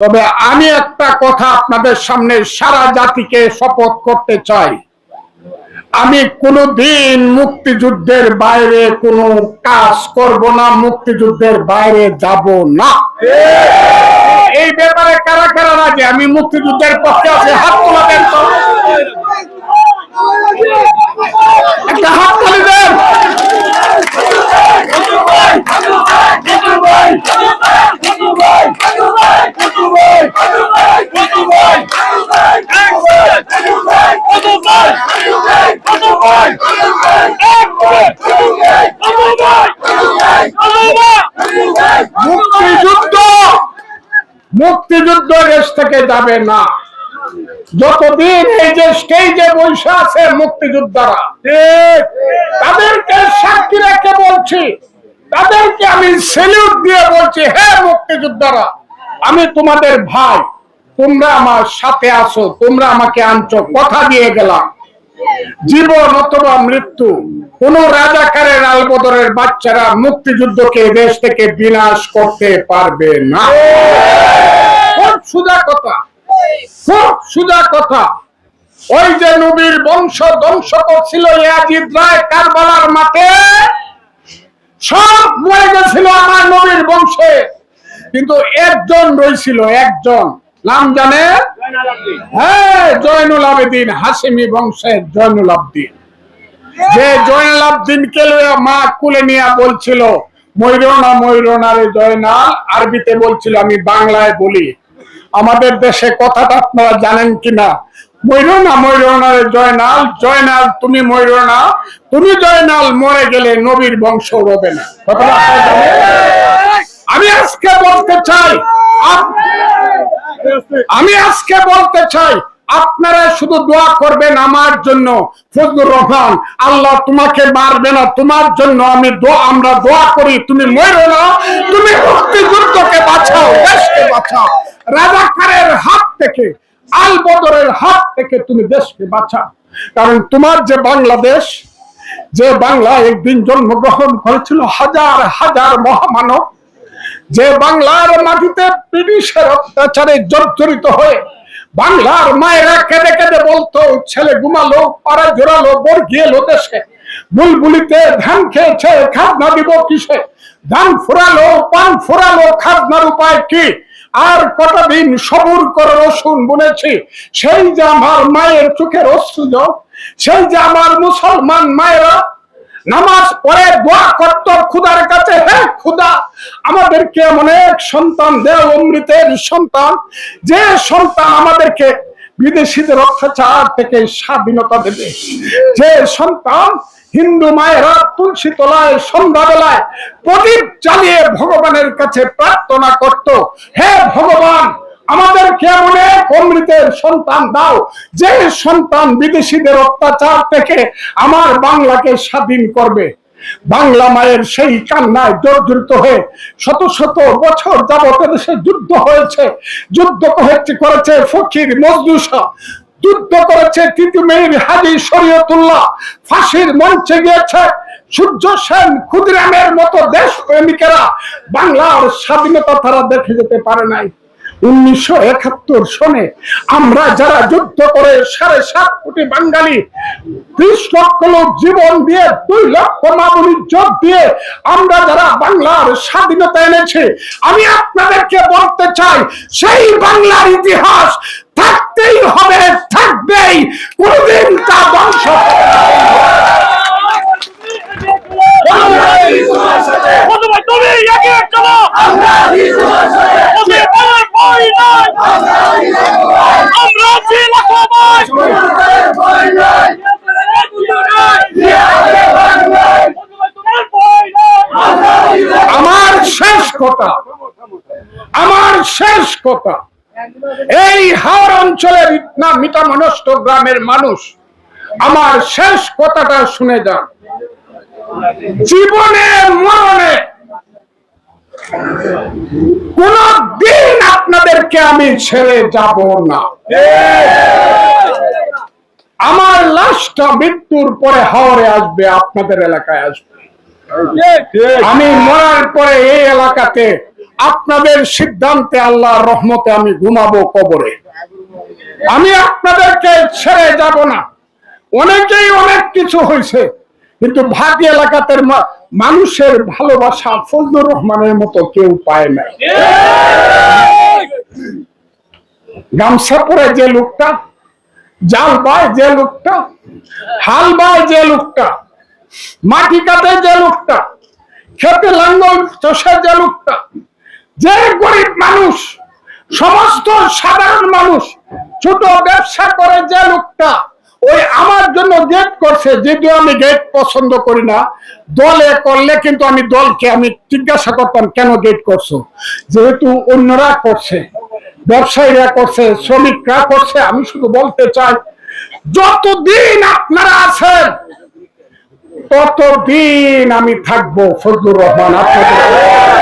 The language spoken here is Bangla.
তবে আমি একটা কথা আপনাদের সামনে সারা জাতিকে শপথ করতে চাই। আমি কোনোদিন মুক্তিযুদ্ধের বাইরে কোনো কাজ করব না, মুক্তিযুদ্ধের বাইরে যাব না। এই ব্যাপারে কারা কারা রাজি? আমি মুক্তিযুদ্ধের পক্ষে আছে, হাত তোলা একটা হাত মুক্তিযুদ্ধ দেশ থেকে যাবে না। যতদিন এই যে স্টেজে বসে আছে মুক্তিযোদ্ধারা, তাদেরকে সাক্ষী রেখে বলছি, তাদেরকে আমি সেলিউট দিয়ে বলছি হ্যাঁ মুক্তিযোদ্ধারা, আমি তোমাদের ভাই, তোমরা আমার সাথে আসো তোমরা আমাকে আনছো, কথা দিয়ে গেলাম। জীবন অথবা মৃত্যু, কোন রাজাকারের আলবদরের বাচ্চারা মুক্তিযুদ্ধকে দেশ থেকে বিনাশ করতে পারবে না। সুজা কথা। সুজা কথা। ওই যে নবীর বংশ ধ্বংস করছিল ইয়াজিদ রায় কারবালার মাঠে, সব মরে গেছিল আমার নবীর বংশে। কিন্তু একজন রয়েছিল, একজন। নাম জানে? হ্যাঁ জয়নুল আবেদিন হাসিমি বংশের জয়নুল আবদিন। যে জয়নুল আবদিনকে লইয়া মা কুলে নিয়ে বলছিল ময়ূরনা ময়ূরনা রে জয়নাল। আরবিতে বলছিল, আমি বাংলায় বলি। আমাদের দেশে কথাটা আপনারা জানেন কিনা? ময়ূরনা ময়ূরনা রে জয়নাল জয়নাল, তুমি ময়ূরনা তুমি জয়নাল, মরে গেলে নবীর বংশ রবে না। আমি আজকে বলতে চাই আমি আজকে বলতে চাই, আপনারা শুধু দোয়া করবেন আমার জন্য, ফজলুর রহমান। আল্লাহ তোমাকে মারবে না, তোমার জন্য আমি আমরা দোয়া করি, তুমি মরো না, তুমি মুক্তিযুদ্ধকে বাঁচাও, দেশকে বাঁচাও। রাজাকারের হাত থেকে, আল বদরের হাত থেকে তুমি দেশকে বাঁচাও। কারণ তোমার যে বাংলাদেশ, যে বাংলা একদিন জন্মগ্রহণ করেছিল হাজার হাজার মহামানব, যে বাংলার মাটিতে ব্রিটিশের অত্যাচারে জর্জরিত হয়ে বাংলার মায়েরা কেঁদে কেঁদে বলতো, ছেলে ঘুমালো, পাড়া জোরালো বর্গিয়ে এলো দেশে। বুলবুলিতে ধান খেয়েছে, খাজনা দিব কিসে? ধান ফুরালো, পান ফুরালো, খাজনার উপায় কি? আর কটা দিন সবুর করে রসুন বুনেছি। সেই যে আমার মায়ের চোখের অশ্রু, সেই যে আমার মুসলমান মায়েরা নামাজ পড়ে দোয়া করত খুদার কাছে, হে খুদা, আমাদেরকে এক সন্তান দেও অমৃতের সন্তান। যে সন্তান আমাদেরকে বিদেশিদের অত্যাচার থেকে স্বাধীনতা দেবে। যে সন্তান হিন্দু মায়েরা তুলসী তলায়, সন্ধ্যাবেলায় প্রদীপ জ্বালিয়ে ভগবানের কাছে প্রার্থনা করত, হে ভগবান, আমাদেরকে এমন এক অমৃতের সন্তান দাও। যে সন্তান বিদেশিদের অত্যাচার থেকে আমার বাংলাকে স্বাধীন করবে। বাংলা মায়ের সেই কান্নায় জর্জরিত হয়ে শত শত বছর যাবত দেশে যুদ্ধ হয়েছে, যুদ্ধ করেছে ফকির মজদুসা যুদ্ধ করেছে তিতুমির হাজি শরীয়তুল্লাহ। ফাঁসির মঞ্চে গিয়েছে সূর্য সেন ক্ষুদিরামের মতো দেশ প্রেমিকেরা। বাংলার স্বাধীনতা তারা দেখে যেতে পারে নাই। উনিশশো একাত্তর সনে আমরা যারা যুদ্ধ করে সাড়ে সাত কোটি বাঙালি, ত্রিশ লক্ষ লোক জীবন দিয়ে, দুই লক্ষ মামুনি যোগ দিয়ে আমরা যারা বাংলার স্বাধীনতা এনেছি, আমি আপনাদেরকে বলতে চাই, সেই বাংলার ইতিহাস থাকতেই হবে থাকবেই। কোনদিন তা আমরা লাখো নাই। আমার শেষ কথা। আমার শেষ কথা। এই হাওড় অঞ্চলের না মিটা মনস্ক গ্রামের মানুষ আমার শেষ কথাটা শুনে যান। জীবনে মরণে কোন দিন আপনাদেরকে আমি ছেড়ে যাব না। আমার লাশটা মৃত্যুর পরে হাওড়ে আসবে আপনাদের এলাকায় আসবে। আমি মরার পরে এই এলাকাতে আপনাদের সিদ্ধান্তে আল্লাহর রহমতে আমি ঘুমাবো কবরে। আমি আপনাদেরকে ছেড়ে যাব না। অনেকেই অনেক কিছু হয়েছে, কিন্তু ভাটি এলাকাতে মানুষের ভালোবাসা ফজলুর রহমানের মতো কেউ পায় নাই গামছা পরে যে লোকটা, জাল বায় যে লোকটা, হাল বায় যে লোকটা, মাটি কাটে যে লোকটা, খেতে লাঙ্গল চষে যে লোকটা যে গরিব মানুষ, সমস্ত সাধারণ মানুষ, ছোট ব্যবসা করে যে লোকটা, ওই আমার জন্য গেট করছে, যদিও আমি গেট পছন্দ করি না, দলে করলে কিন্তু আমি দলকে আমি জিজ্ঞাসা করতাম, কেন গেট করছ? যেহেতু অন্যরা করছে, ব্যবসায়ীরা করছে, শ্রমিকরা করছে, আমি শুধু বলতে চাই, যতদিন আপনারা আছেন, ততদিন আমি থাকব ফজলুর রহমান, আপনাদের